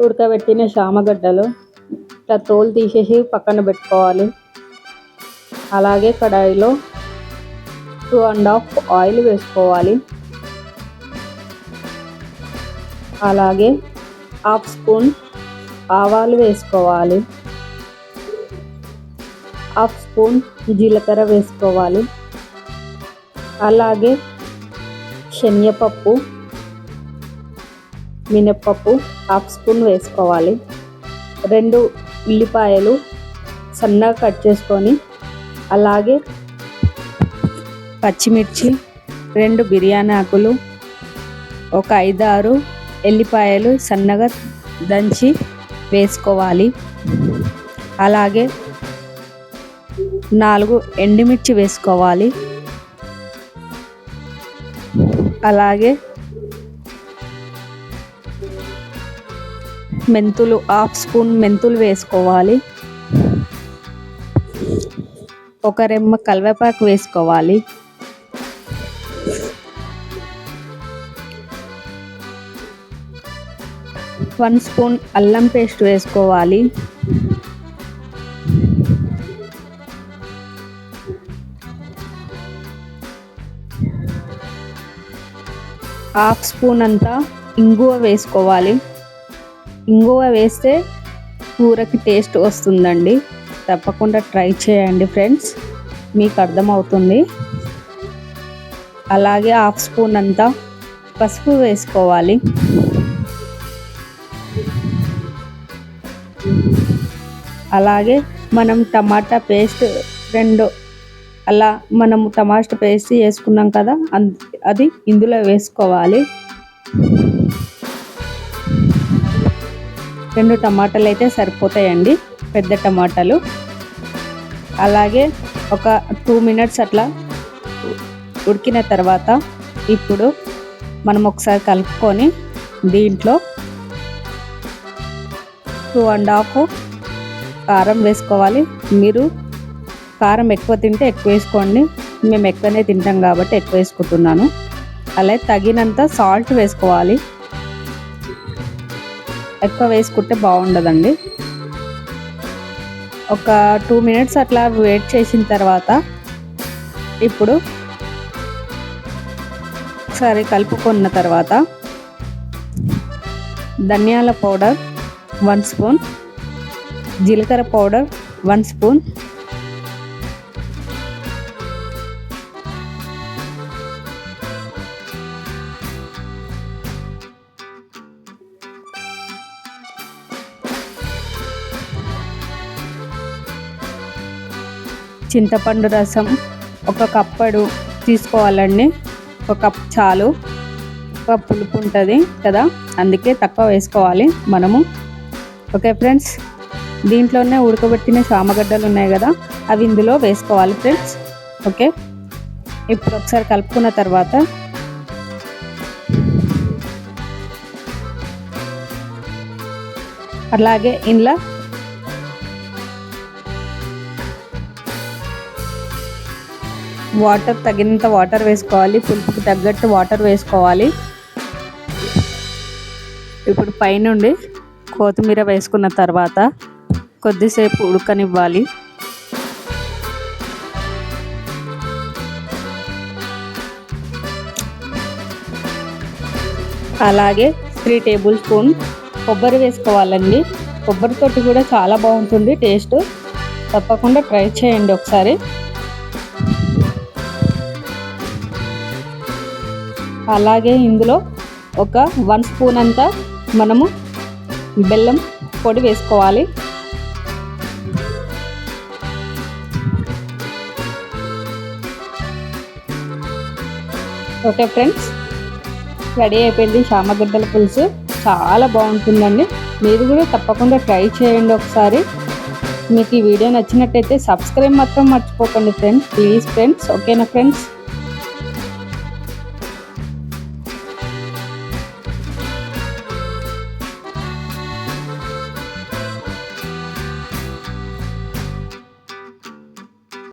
ఉడకబెట్టిన చామగడ్డలు ఇట్లా తోలు తీసేసి పక్కన పెట్టుకోవాలి. అలాగే కడాయిలో టూ అండ్ హాఫ్ ఆయిల్ వేసుకోవాలి. అలాగే హాఫ్ స్పూన్ ఆవాలు వేసుకోవాలి. హాఫ్ స్పూన్ జీలకర్ర వేసుకోవాలి. అలాగే శనగపప్పు మినప్పప్పు హాఫ్ స్పూన్ వేసుకోవాలి. రెండు ఉల్లిపాయలు సన్నగా కట్ చేసుకొని అలాగే పచ్చిమిర్చి రెండు బిర్యానీ ఆకులు ఒక ఐదారు ఎల్లిపాయలు సన్నగా దంచి వేసుకోవాలి. అలాగే నాలుగు ఎండుమిర్చి వేసుకోవాలి. అలాగే మెంతులు హాఫ్ స్పూన్ మెంతులు వేసుకోవాలి. ఒక రెమ్మ కల్వేపాకు వేసుకోవాలి. వన్ స్పూన్ అల్లం పేస్ట్ వేసుకోవాలి. హాఫ్ స్పూన్ అంతా ఇంగువ వేసుకోవాలి. ఇంగువ వేస్తే కూరకి టేస్ట్ వస్తుందండి. తప్పకుండా ట్రై చేయండి ఫ్రెండ్స్ మీకు అర్థమవుతుంది. అలాగే హాఫ్ స్పూన్ అంతా పసుపు వేసుకోవాలి. అలాగే మనం టమాటా పేస్ట్ రెండు అలా మనం టమాటా పేస్ట్ వేసుకున్నాం కదా అది ఇందులో వేసుకోవాలి. రెండు టమాటాలు అయితే సరిపోతాయండి పెద్ద టమాటాలు. అలాగే ఒక టూ మినిట్స్ అట్లా ఉడికిన తర్వాత ఇప్పుడు మనం ఒకసారి కలుపుకొని దీంట్లో టూ అండ్ హాఫ్ కారం వేసుకోవాలి. మీరు కారం ఎక్కువ తింటే ఎక్కువ వేసుకోండి. మేము ఎక్కువనే తింటాం కాబట్టి ఎక్కువ వేసుకుంటున్నాను. అలాగే తగినంత సాల్ట్ వేసుకోవాలి. ఎక్కువ వేసుకుంటే బాగుండదండి. ఒక టూ మినిట్స్ అట్లా వెయిట్ చేసిన తర్వాత ఇప్పుడు ఒకసారి కలుపుకున్న తర్వాత ధనియాల పౌడర్ వన్ స్పూన్ జీలకర్ర పౌడర్ వన్ స్పూన్ చింతపండు రసం ఒక కప్పడు తీసుకోవాలండి. ఒక కప్ చాలు ఒక పులుపు ఉంటుంది కదా అందుకే తక్కువ వేసుకోవాలి మనము. ఓకే ఫ్రెండ్స్ దీంట్లోనే ఉడకబెట్టిన చామగడ్డలు ఉన్నాయి కదా అవి ఇందులో వేసుకోవాలి ఫ్రెండ్స్. ఓకే ఇప్పుడు ఒకసారి కలుపుకున్న తర్వాత అలాగే ఇందులో వాటర్ తగినంత వాటర్ వేసుకోవాలి పులుపుకి తగ్గట్టు వాటర్ వేసుకోవాలి. ఇప్పుడు పైనుండి కొత్తిమీర వేసుకున్న తర్వాత కొద్దిసేపు ఉడకనివ్వాలి. అలాగే త్రీ టేబుల్ స్పూన్ కొబ్బరి వేసుకోవాలండి. కొబ్బరితోటి కూడా చాలా బాగుంటుంది టేస్ట్. తప్పకుండా ట్రై చేయండి ఒకసారి. అలాగే ఇందులో ఒక వన్ స్పూన్ అంతా మనము బెల్లం పొడి వేసుకోవాలి. ఓకే ఫ్రెండ్స్ రెడీ అయిపోయింది చామగడ్డల పులుసు. చాలా బాగుంటుందండి. మీరు కూడా తప్పకుండా ట్రై చేయండి ఒకసారి. మీకు ఈ వీడియో నచ్చినట్టయితే సబ్స్క్రైబ్ మాత్రం మర్చిపోకండి ఫ్రెండ్స్. ప్లీజ్ ఫ్రెండ్స్ ఓకేనా ఫ్రెండ్స్?